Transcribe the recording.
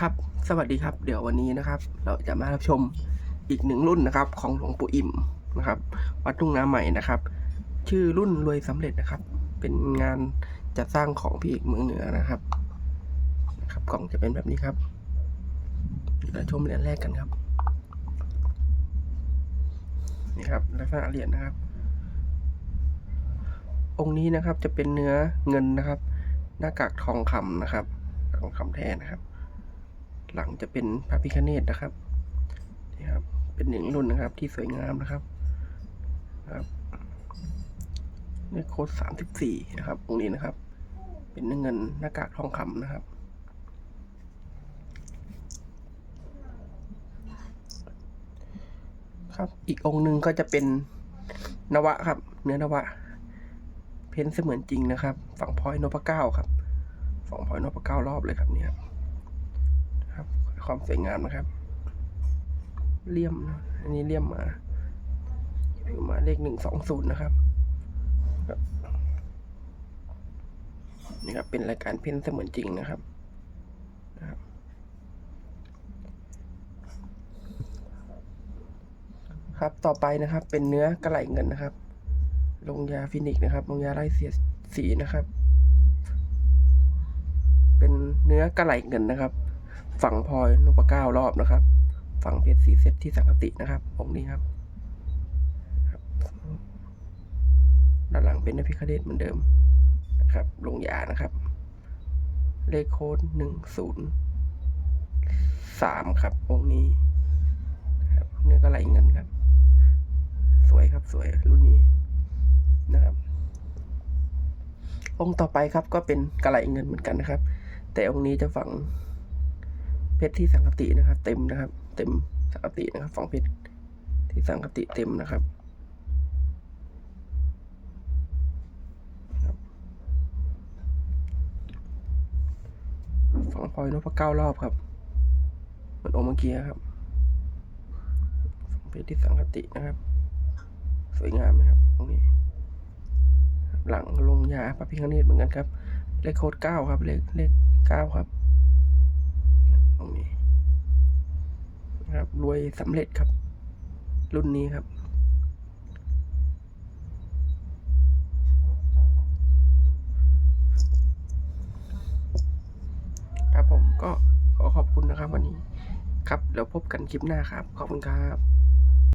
ครับ สวัสดีครับ เดี๋ยววันนี้นะครับ เราจะมารับชมอีกหนึ่งรุ่นนะครับ ของหลวงปู่อิ่มนะครับ วัดทุ่งนาใหม่นะครับ ชื่อรุ่นรวยสำเร็จนะครับ เป็นงานจัดสร้างของพี่เอกเมืองเหนือนะครับนะครับ กล่องจะเป็นแบบนี้ครับเราชมเหรียญแรกกันครับนี่ครับลักษณะเหรียญนะครับ องค์นี้นะครับจะเป็นเนื้อเงินนะครับ หน้ากากทองคำนะครับทองคำแท้นะครับ หลังจะเป็นพระพิคเนตนะครับนี่ครับ เป็นหนึ่งรุ่นนะครับที่สวยงามนะครับครับนี่โค้ดสามสิบสี่นะครับองค์นี้นะครับ เป็นเนื้อเงินหน้ากากทองคำนะครับครับอีกองค์หนึ่งก็จะเป็นนวะครับ เนื้อนวะ เพ้นเสมือนจริงนะครับ ฝั่งพอยนพเก้าครับฝั่งพอยนพเก้ารอบเลยครับเนี่ย ครับ ความสวยงามนะครับ เลี่ยมนะอันนี้เลี่ยมมามาเลขหนึ่งสองศูนย์นะครับนี่ครับเป็นรายการเพ้นเสมือนจริงนะครับนะครับครับต่อไปนะครับเป็นเนื้อกระไหลเงินนะครับ ลงยาฟินิกนะครับ ลงยาไล่เสียดสีนะครับ เป็นเนื้อกระไหลเงินนะครับ ฝั่งพลอยนพเก้ารอบนะครับ ฝั่งเพชรสีเซตที่สังกตินะครับองค์นี้ครับด้านหลังเป็นนพิคเดตเหมือนเดิมนะครับ ลงยานะครับ เลขโค้ดหนึ่งศูนย์สามครับองค์นี้นะครับเนื้อกระไหลเงินครับ สวยครับสวยรุ่นนี้นะครับ องค์ต่อไปครับก็เป็นกระไหลเงินเหมือนกันนะครับ แต่องค์นี้จะฝัง เพชรที่สังกตินะครับ เต็มนะครับ เต็มสังกตินะครับฝังเพชรที่สังกติเต็มนะครับฝังพลอยนพเก้ารอบครับเหมือนองค์เมื่อกี้ครับฝังเพชรที่สังกตินะครับ สวยงามไหมครับตรงนี้หลังลงยาพระพิฆเนตเหมือนกันครับ เลขโคดเก้าครับ เลขเลขเก้าครับ รวยสำเร็จครับ รุ่นนี้ครับ ครับผมก็ขอขอบคุณนะครับวันนี้ ครับแล้วพบกันคลิปหน้าครับ ขอบคุณครับ